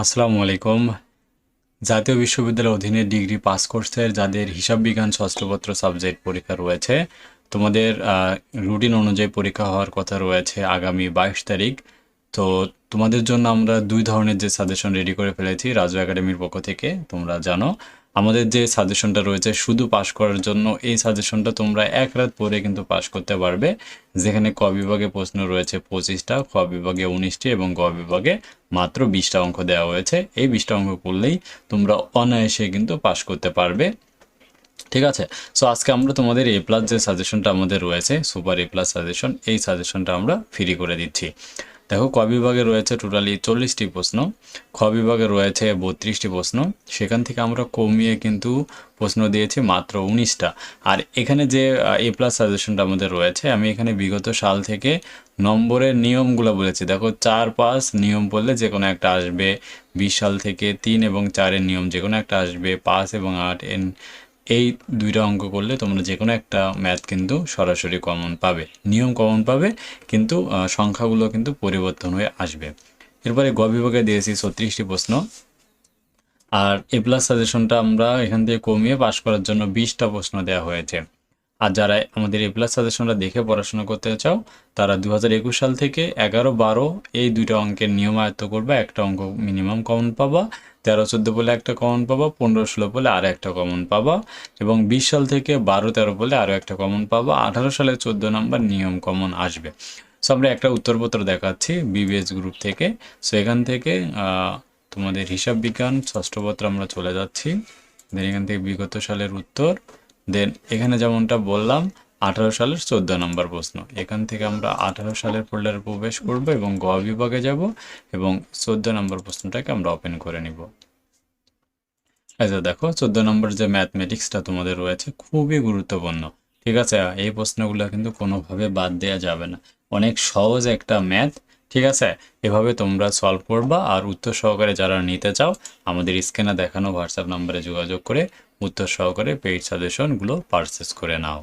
আসসালামু আলাইকুম। জাতীয় বিশ্ববিদ্যালয়ের অধীনে ডিগ্রি পাস কোর্সের যাদের হিসাব বিজ্ঞান ষষ্ঠপত্র সাবজেক্ট পরীক্ষা রয়েছে, তোমাদের রুটিন অনুযায়ী পরীক্ষা হওয়ার কথা রয়েছে আগামী বাইশ তারিখ। তো তোমাদের জন্য আমরা দুই ধরনের যে সাজেশন রেডি করে ফেলেছি, রাজু একাডেমির পক্ষ থেকে তোমরা জানো। আমাদের যে সাজেশনটা রয়েছে, শুধু পাস করার জন্য এই সাজেশনটা তোমরা এক রাত পরে কিন্তু পাস করতে পারবে। যেখানে ক বিভাগে প্রশ্ন রয়েছে পঁচিশটা, খ বিভাগে উনিশটি এবং গ বিভাগে মাত্র বিশটা অঙ্ক দেওয়া হয়েছে। এই বিশটা অঙ্ক করলেই তোমরা অনায়াসে কিন্তু পাস করতে পারবে। ঠিক আছে? সো আজকে আমরা তোমাদের এ প্লাস যে সাজেশনটা আমাদের রয়েছে সুপার এ প্লাস সাজেশন, এই সাজেশনটা আমরা ফ্রি করে দিচ্ছি। দেখো, ক বিভাগে রয়েছে টোটালি চল্লিশটি প্রশ্ন, খ বিভাগে রয়েছে বত্রিশটি প্রশ্ন। সেখান থেকে আমরা কমিয়ে কিন্তু প্রশ্ন দিয়েছি মাত্র উনিশটা। আর এখানে যে এ প্লাস সাজেশনটা আমাদের রয়েছে, আমি এখানে বিগত সাল থেকে নম্বরের নিয়মগুলো বলেছি। দেখো, চার পাঁচ নিয়ম পড়লে যে কোনো একটা আসবে। বিশ সাল থেকে তিন এবং চারের নিয়ম যে কোনো একটা আসবে, পাঁচ এবং আট, এন এই দুইটা অঙ্ক করলে তোমরা যে কোনো একটা ম্যাথ কিন্তু সরাসরি কমন পাবে, নিয়ম কমন পাবে, কিন্তু সংখ্যাগুলো কিন্তু পরিবর্তন হয়ে আসবে। এরপরে গ বিভাগে দিয়েছি ছত্রিশটি প্রশ্ন। আর এ প্লাস সাজেশনটা আমরা এখান থেকে কমিয়ে পাশ করার জন্য বিশটা প্রশ্ন দেওয়া হয়েছে। আর যারা আমাদের এ প্লাস সাজেশনটা দেখে পড়াশোনা করতে চাও, তারা দু হাজার একুশ সাল থেকে এগারো বারো এই দুইটা অঙ্কের নিয়ম আয়ত্ত করবে। একটা অঙ্ক মিনিমাম কমন পাবা, তেরো চোদ্দ বলে একটা কমন পাবা, পনেরো ষোলো বলে আরও একটা কমন পাবা এবং বিশ সাল থেকে বারো তেরো বলে আরও একটা কমন পাবা। আঠারো সালে চোদ্দ নাম্বার নিয়ম কমন আসবে। সো আমরা একটা উত্তরপত্র দেখাচ্ছি বিবিএস গ্রুপ থেকে। সো এখান থেকে তোমাদের হিসাব বিজ্ঞান ষষ্ঠপত্র আমরা চলে যাচ্ছি। এখান থেকে বিগত সালের উত্তর। দেন এখানে যেমনটা বললাম, আঠারো সালের চোদ্দ নম্বর প্রশ্ন। এখান থেকে আমরা আঠারো সালের ফোল্ডারে প্রবেশ করব এবং গ বিভাগে যাব এবং চোদ্দ নম্বর প্রশ্নটাকে আমরা ওপেন করে নিব। আচ্ছা দেখো, চোদ্দ নম্বর যে ম্যাথমেটিক্সটা তোমাদের রয়েছে খুবই গুরুত্বপূর্ণ। ঠিক আছে? এই প্রশ্নগুলো কিন্তু কোনোভাবে বাদ দেওয়া যাবে না। অনেক সহজ একটা ম্যাথ ঠিক আছে? এভাবে তোমরা সলভ করবা আর উত্তর সহকারে যারা নিতে চাও, আমাদের স্ক্রিনে দেখানো হোয়াটসঅ্যাপ নম্বরে যোগাযোগ করে উত্তর সহকারে পেইড সাজেশনগুলো পারচেস করে নাও।